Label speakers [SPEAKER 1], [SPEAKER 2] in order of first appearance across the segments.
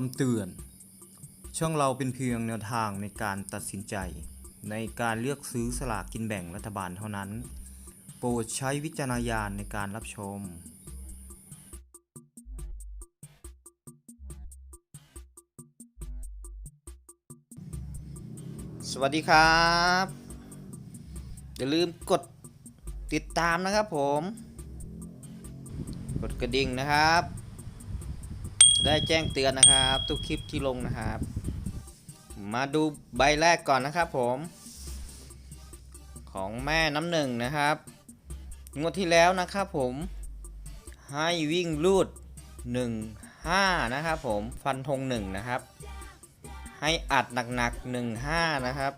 [SPEAKER 1] คำเตือน ช่องเราเป็นเพียงแนวทางในการตัดสินใจ ในการเลือกซื้อสลากกินแบ่งรัฐบาลเท่านั้น โปรดใช้วิจารณญาณในการรับชม สวัสดีครับ อย่าลืมกดติดตามนะครับผม กดกระดิ่งนะครับ ได้แจ้งเตือนนะครับ ทุกคลิปที่ลงนะครับ มาดูใบแรกก่อนนะครับผม ของแม่น้ำหนึ่งนะครับ งวดที่แล้วนะครับผม ให้วิ่งลูด 1 5 นะครับผม ฟันธง1นะครับ ให้อัดหนักๆ 1 5 นะครับ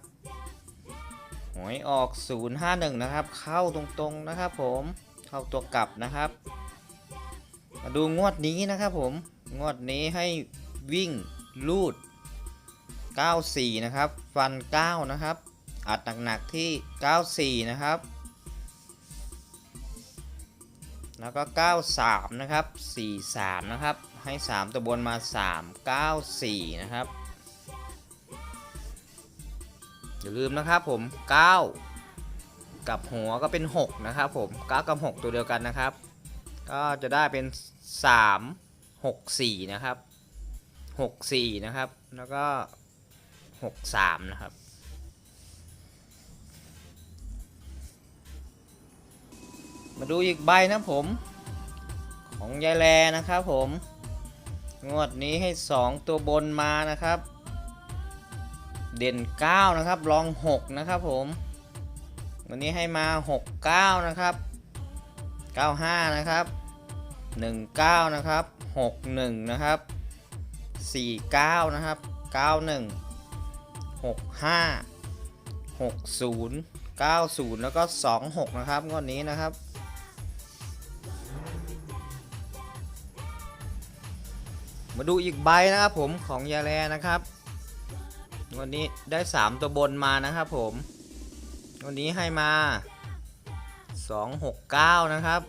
[SPEAKER 1] หวยออก 051 นะครับ เข้าตรงๆนะครับผม เข้าตัวกลับนะครับ มาดูงวดนี้นะครับผม งวดนี้ให้วิ่งลูด 94 นะครับ ฟัน 9 นะครับ อัดหนักๆที่ 94 นะครับ แล้วก็ 93 นะครับ 43 นะครับ ให้ 3 ตัวบนมา 3 94 นะครับ อย่าลืมนะครับผม 9 กับหัวก็เป็น 6 นะครับผม 9 กับ 6 ตัวเดียวกันนะครับ ก็จะได้เป็น 3 6 4 นะครับ 6 4 นะครับ แล้วก็ 6 3 นะครับ มาดูอีกใบนะผม ของยายแลนะครับผม งวดนี้ให้ 2 ตัวบนมานะครับ เด่น 9 นะครับ รอง 6 นะครับผม วันนี้ให้มา 6 9 นะครับ 95 นะครับ 19 นะครับ 61 นะครับ 49 นะครับ 91 65 60 90 แล้วก็ 26 นะครับงวดนี้นะครับมาดูอีกใบนะครับผมของยาแลนะครับวันนี้ได้ 3 ตัวบนมานะครับผมวันนี้ให้มา 269 นะครับ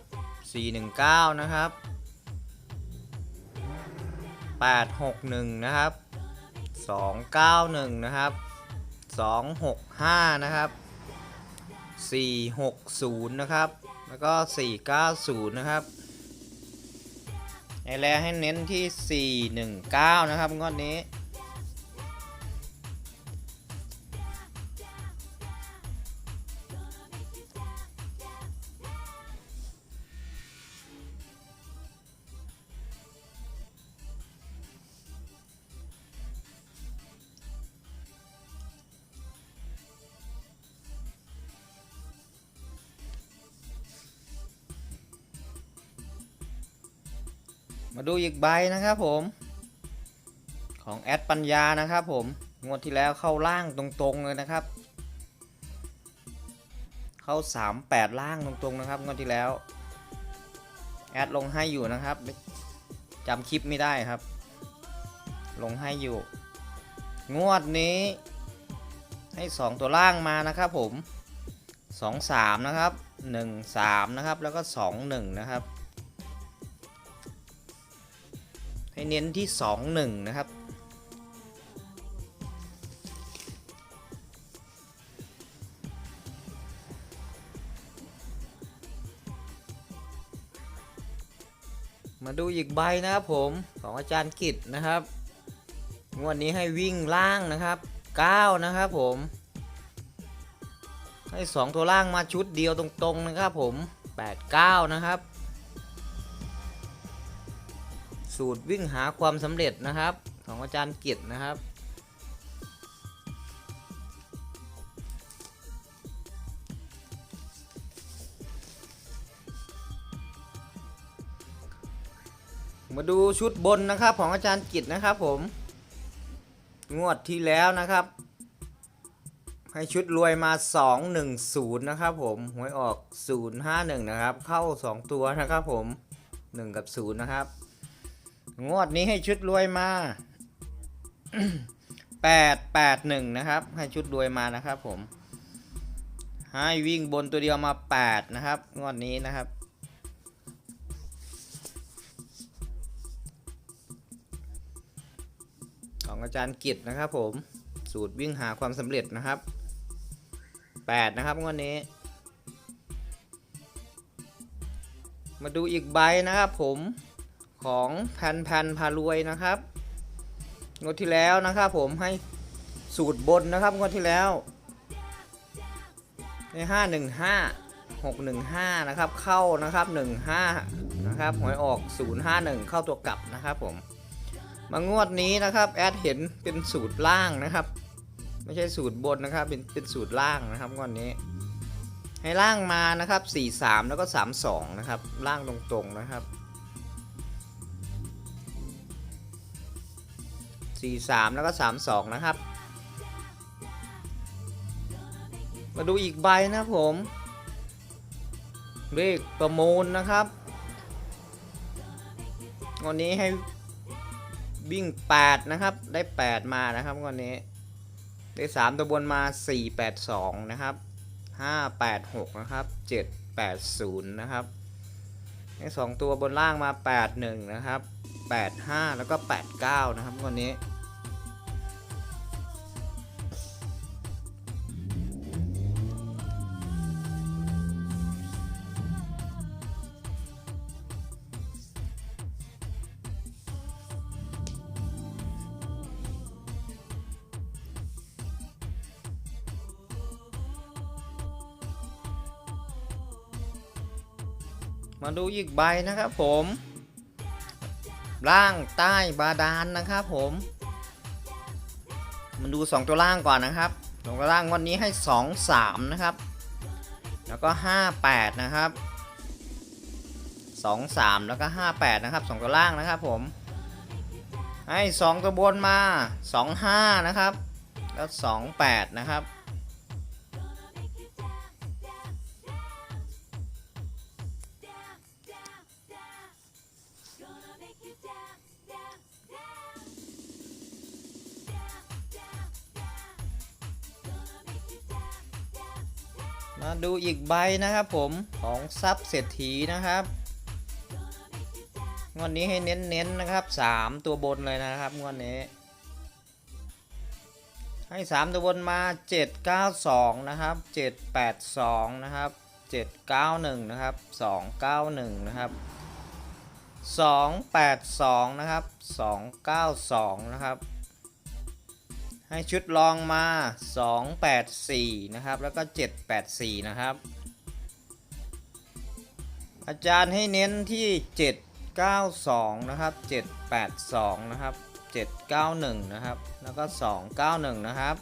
[SPEAKER 1] 419 นะครับ 861 นะครับ 291 นะครับ 265 นะครับ 460 นะครับ แล้วก็ 490 นะครับไอแลให้เน้นที่ 419 นะครับงวดนี้ มาดูอีกใบนะครับผม ของแอดปัญญานะครับผม งวดที่แล้วเข้าล่างตรงๆเลยนะครับ เข้า 38 ล่างตรงๆนะครับ งวดที่แล้ว แอดลงให้อยู่นะครับจำคลิปไม่ได้ครับ ลงให้อยู่ งวดนี้ ให้ 2 ตัวล่างมานะครับผม 2 3 นะครับ 1 3 นะครับ แล้วก็ 2 1 นะครับ ให้เน้นที่ 2 1 นะครับ มาดูอีกใบนะครับผมของอาจารย์กิตนะครับงวดนี้ให้วิ่งล่างนะครับ 9 นะครับผม ให้ 2 ตัวล่างมาชุดเดียวตรงๆนะครับผม 8 9 นะครับ สูตรวิ่งหาความสำเร็จนะครับ ของอาจารย์เกียรตินะครับ มาดูชุดบนนะครับของอาจารย์กิจนะครับผม งวดที่แล้วนะครับ ให้ชุดรวยมา 210 นะครับผมหวยออก 051 นะครับ เข้า 2 ตัวนะครับผม 1 กับ 0 นะครับ งวดนี้ให้ชุดรวยมา8 8 1นะครับ ให้ชุดรวยมานะครับ ผม ให้วิ่งบนตัวเดียวมา8นะครับ งวดนี้นะครับ ของอาจารย์กิจนะครับ ผม สูตรวิ่งหาความสำเร็จนะครับ8นะครับงวดนี้ มาดูอีกใบนะครับผม ของแผ่นแผ่นพารวยนะครับงวดที่แล้วนะครับผมให้สูตรบนนะครับงวดที่แล้วในห้าหนึ่งห้าหกหนึ่งห้านะครับเข้านะครับหนึ่งห้านะครับหวยออกศูนย์ห้าหนึ่งเข้าตัวกลับนะครับผมมางวดนี้นะครับแอดเห็นเป็นสูตรล่างนะครับ ไม่ใช่สูตรบนนะครับเป็นเป็นสูตรล่างนะครับงวดนี้ ให้ล่างมานะครับ 4 3 แล้วก็ 3 2 นะครับล่างตรงๆนะครับ 4 3 แล้วก็ 3 2 นะครับ มาดูอีกใบนะผมเลขประมูลนะครับ วันนี้ให้วิ่ง 8 นะครับ ได้ 8 มานะครับวันนี้ ได้ 3 ตัวบนมา 4 8 2 นะครับ 5 8 6 นะครับ 7 8 0 นะครับให้2ตัวบนล่างมา 8 1 นะครับ 8 5 แล้วก็ 8 9 นะครับวันนี้ มาดูอีกใบนะครับผม ล่างใต้บาดาลนนะครับผมมาดู 2 ตัวล่างก่อนนะครับสองตัวล่างวันนี้ให้ 2 3 นะครับ แล้วก็ 5 8 นะครับ 2 3 แล้วก็ 5 8 นะครับ 2 ตัวล่างนะครับผม ให้ 2 ตัวบนมา 2 5 นะครับ แล้ว 2 8 นะครับ มาดูอีกใบนะครับผมของซับเศรษฐีนะครับงวดนี้ให้เน้นๆนะครับ3ตัวบนเลยนะครับงวดนี้ ให้3ตัวบนมา792นะครับ782นะครับ791นะครับ291นะครับ282นะครับ292นะครับ ให้ชุดลองมา 284 นะครับ แล้วก็ 784 นะครับ อาจารย์ให้เน้นที่ 792 นะครับ 782 นะครับ 791 นะครับ แล้วก็ 291 นะครับ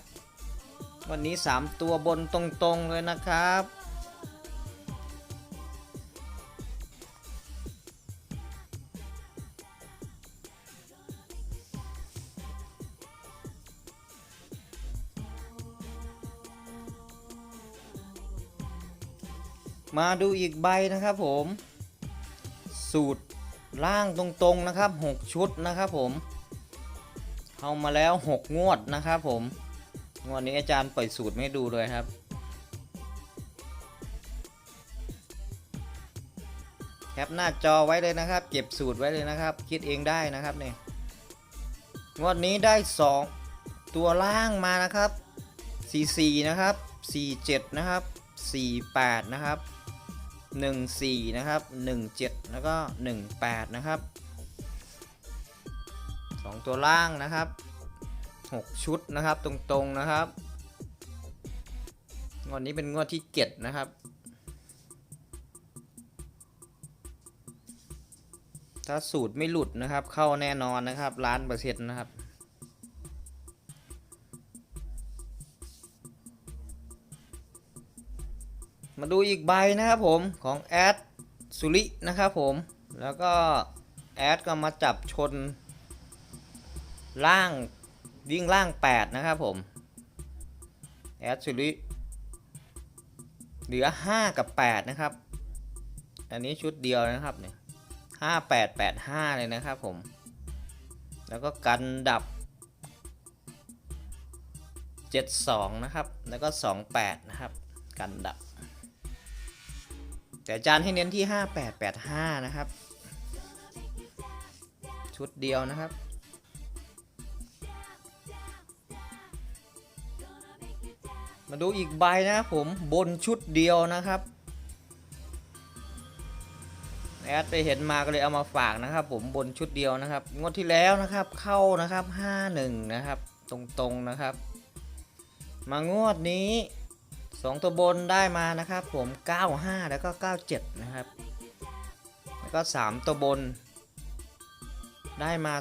[SPEAKER 1] วันนี้ 3 ตัวบนตรงๆเลยนะครับ มาดูอีกใบนะครับผม สูตรล่างตรงๆนะครับ 6 ชุดนะครับผมเข้ามาแล้ว 6 งวดนะครับผมงวดนี้อาจารย์ปล่อยสูตรไม่ดูเลยครับ แคปหน้าจอไว้เลยนะครับ เก็บสูตรไว้เลยนะครับ คิดเองได้นะครับเนี่ยงวดนี้ได้ 2 ตัวล่างมานะครับ 44 นะครับ 47 นะครับ 48 นะครับ 14 นะครับ 17 แล้วก็ 18 นะครับ 2 ตัวล่างนะครับ 6 ชุดนะครับตรงๆนะครับ งวดนี้เป็นงวดที่7นะครับ ถ้าสูตรไม่หลุดนะครับ เข้าแน่นอนนะครับล้านเปอร์เซ็นต์นะครับ มาดูอีกใบนะครับผมของแอดสุรินะครับผม แล้วก็แอดก็มาจับชนล่างวิ่งล่าง 8 นะครับผม แอดสุริ เหลือ 5 กับ 8 นะครับ อันนี้ชุดเดียวนะครับเนี่ยห้าแปดแปดห้าเลยนะครับผม แล้วก็กันดับ 72 นะครับ แล้วก็ 28 นะครับ กันดับ แต่จานให้เน้นที่ห้าแปดแปดห้านะครับ ชุดเดียวนะครับ มาดูอีกใบนะครับผมบนชุดเดียวนะครับแอดไปเห็นมาก็เลยเอามาฝากนะครับ ผมบนชุดเดียวนะครับ งวดที่แล้วนะครับ เข้านะครับ 51 นะครับ ตรงๆนะครับ มางวดนี้ 2 ตัวบนได้มานะครับผม 95 แล้วก็ 97 นะครับ แล้วก็ 3 ตัวบน ได้มา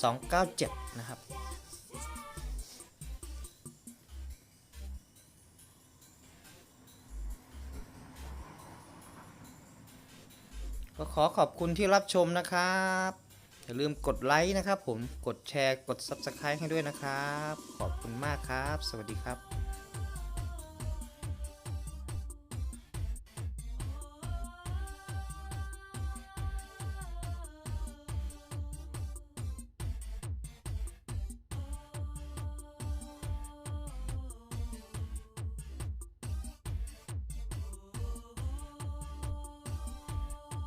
[SPEAKER 1] 295 297 นะครับ ก็ขอขอบคุณที่รับชมนะครับ อย่าลืมกดไลค์นะครับผมกดแชร์กด Subscribe ให้ด้วยนะครับ ขอบคุณมากครับ สวัสดีครับ